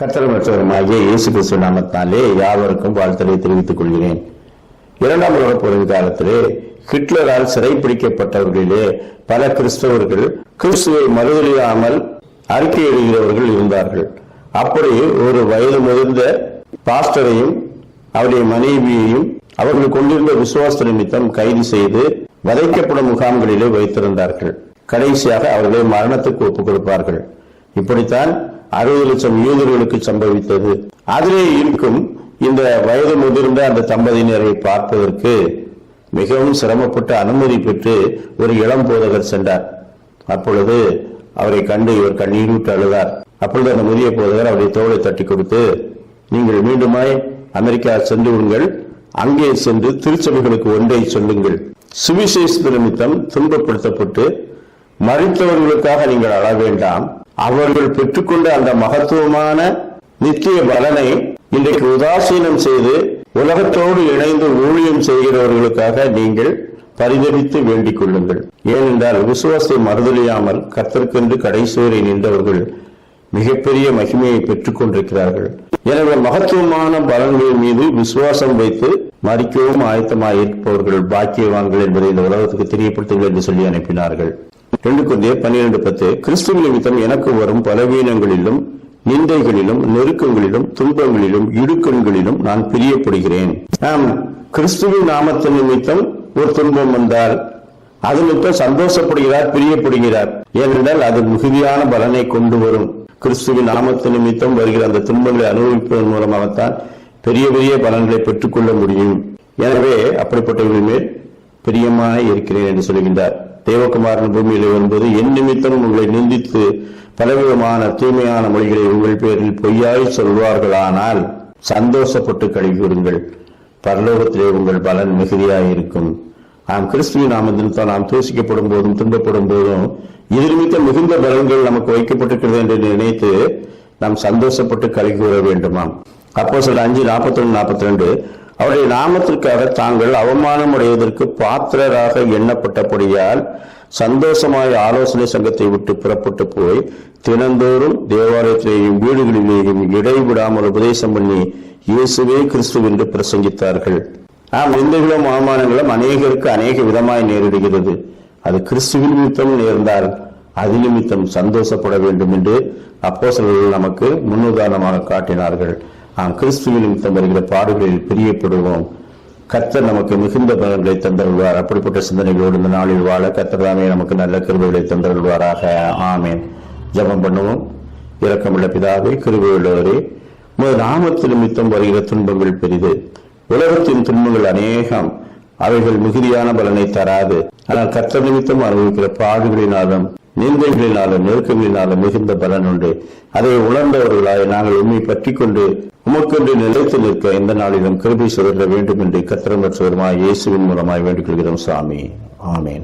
கத்தரமற்றவருமாகிய இயேசு கிறிஸ்து நாமத்தினாலே யாவருக்கும் வாழ்த்தலை தெரிவித்துக் கொள்கிறேன். இரண்டாம் உலகப் போரின் காலத்திலே ஹிட்லரால் சிறைப்பிடிக்கப்பட்டவர்களிலே பல கிறிஸ்தவர்கள் கிறிஸ்துவை மறுதலியாமல் அறிக்கை எழுகிறவர்கள் இருந்தார்கள். அப்படி ஒரு வயது முதிர்ந்த பாஸ்டரையும் அவருடைய மனைவியையும் அவர்கள் கொண்டிருந்த விசுவாச நிமித்தம் கைது செய்து வதைக்கப்படும் முகாம்களிலே வைத்திருந்தார்கள். கடைசியாக அவர்களை மரணத்துக்கு ஒப்புக் கொடுப்பார்கள் இப்படித்தான் அறுபது லட்சம் யூதர்களுக்கு சம்பவித்தது. அதிலே இருக்கும் இந்த வயது முதிர்ந்த அந்த தம்பதியினரை பார்ப்பதற்கு மிகவும் சிரமப்பட்டு அனுமதி பெற்று ஒரு இளம் போதகர் சென்றார். அப்பொழுது அவரை கண்டு இவர் கண்ணீர் விட்டு அழுதார். அப்பொழுது அந்த முதிய போதகர் அவரை தோளை தட்டி கொடுத்து நீங்கள் மீண்டுமாய் அமெரிக்கா சென்று விடுங்கள் அங்கே சென்று திருச்சபைகளுக்கு ஒன்றை சொல்லுங்கள். சுவிசேஷ நிமித்தம் துன்பப்படுத்தப்பட்டு மறித்தவர்களுக்காக நீங்கள் அழ வேண்டாம். அவர்கள் பெற்றுக்கொண்ட அந்த மகத்துவமான நித்திய பலனை இன்றைக்கு உதாசீனம் செய்து உலகத்தோடு இணைந்து ஊழியம் செய்கிறவர்களுக்காக நீங்கள் பரிதவித்து வேண்டிக் கொள்ளுங்கள். ஏனென்றால் விசுவாசத்தை மறுதலியாமல் கர்த்தருக்கென்று கடைசி நின்றவர்கள் மிகப்பெரிய மகிமையை பெற்றுக் கொண்டிருக்கிறார்கள் எனவே மகத்துவமான பலன்கள் மீது விசுவாசம் வைத்து மறிக்கவும் ஆயத்தமாக இருப்பவர்கள் பாக்கியவான்கள் என்பதை இந்த உலகத்துக்கு தெரியப்படுத்துங்கள் என்று சொல்லி அனுப்பினார்கள். ரெண்டு குந்தே பன்னிரண்டு பத்து. கிறிஸ்துவ நிமித்தம் எனக்கு வரும் பலவீனங்களிலும் நிந்தைகளிலும் நெருக்கங்களிலும் துன்பங்களிலும் இடுக்கண்களிலும் நான் பிரியப்படுகிறேன். நாம் கிறிஸ்துவின் நாமத்தின் நிமித்தம் ஒரு துன்பம் வந்தால் அது நிமித்தம் சந்தோஷப்படுகிறார் பிரியப்படுகிறார். ஏனென்றால் அது மிகுதியான பலனை கொண்டு வரும். கிறிஸ்துவின் நாமத்தின் நிமித்தம் வருகிற அந்த துன்பங்களை அனுபவிப்பதன் மூலமாகத்தான் பெரிய பெரிய பலன்களை பெற்றுக்கொள்ள முடியும். எனவே அப்படிப்பட்டவர்கள் மேல் பிரியமாய் இருக்கிறேன் என்று சொல்கின்றார். தேவகுமாரன் பூமியில் வரும்போது என் நிமித்தம் உங்களை நிந்தித்து பலவிதமான தூய்மையான மொழிகளை உங்கள் பேரில் பொய்யாய் சொல்வார்களானால் சந்தோஷப்பட்டு கழிவுறுங்கள். பரலோகத்திலே உங்கள் பலன் மிகுதியாயிருக்கும். நாம் கிறிஸ்துவின் நாமத்தில்தான் நாம் தூசிக்கப்படும் போதும் துன்பப்படும் போதும் இது நிமித்தம் மிகுந்த பலன்கள் நமக்கு வைக்கப்பட்டிருக்கிறது என்று நினைத்து நாம் சந்தோஷப்பட்டு கலி கூற வேண்டுமாம். அப்போ சில அஞ்சு நாற்பத்தி ஒன்று நாற்பத்தி ரெண்டு அவருடைய நாமத்திற்காக தாங்கள் அவமானம் அடைவதற்கு பாத்திரராக எண்ணப்பட்டபடியால் சந்தோஷமாய் ஆலோசனை சங்கத்தை விட்டு புறப்பட்டு போய் தினந்தோறும் தேவாலயத்திலேயும் வீடுகளிலேயும் இடைவிடாமல் உபதேசம் பண்ணி இயேசுவே கிறிஸ்து என்று பிரசங்கித்தார்கள். ஆம் நிந்தைகளும் அவமானங்களும் அநேகருக்கு அநேக விதமாய் நேரிடுகிறது. அது கிறிஸ்துவின் நிமித்தம் நேர்ந்தால் அது நிமித்தம் சந்தோஷப்பட வேண்டும் என்று அப்போஸ்தலர்கள் நமக்கு முன்னுதாரணமாக காட்டினார்கள். நாம் கிறிஸ்துவ நிமித்தம் வருகிற பாடுகளில் பிரியப்படுவோம். கத்தர் நமக்கு மிகுந்த பலன்களை தந்தருள்வார். அப்படிப்பட்ட சிந்தனைகளோடு இந்த நாளில் வாழ கர்த்தர் தாமே நமக்கு நல்ல கிருபைகளை தந்தருள்வாராக. ஆமேன். ஜபம் பண்ணுவோம். இரக்கமுள்ள பிதாவே கிருபையுள்ளவரே உமது நாமத்து நிமித்தம் வருகிற துன்பங்கள் பெரிது. உலகத்தின் துன்பங்கள் அநேகம். அவைகள் மிகுதியான பலனை தராது. ஆனால் கத்த நிமித்தம் அனுபவிக்கிற பாடுகளினாலும் நிந்தைகளினாலும் நெருக்கங்களினாலும் மிகுந்த பலன் உண்டு. அதை உணர்ந்தவர்களாய் நாங்கள் உண்மை பற்றி கொண்டு உமக்கென்று நிலைத்து நிற்க இந்த நாளிலும் கிருபை சுழற்ற வேண்டும் என்று கத்திரமற்றவருமாய் இயேசுவின் மூலமாய் வேண்டிக் கொள்கிறோம் சாமி. ஆமேன்.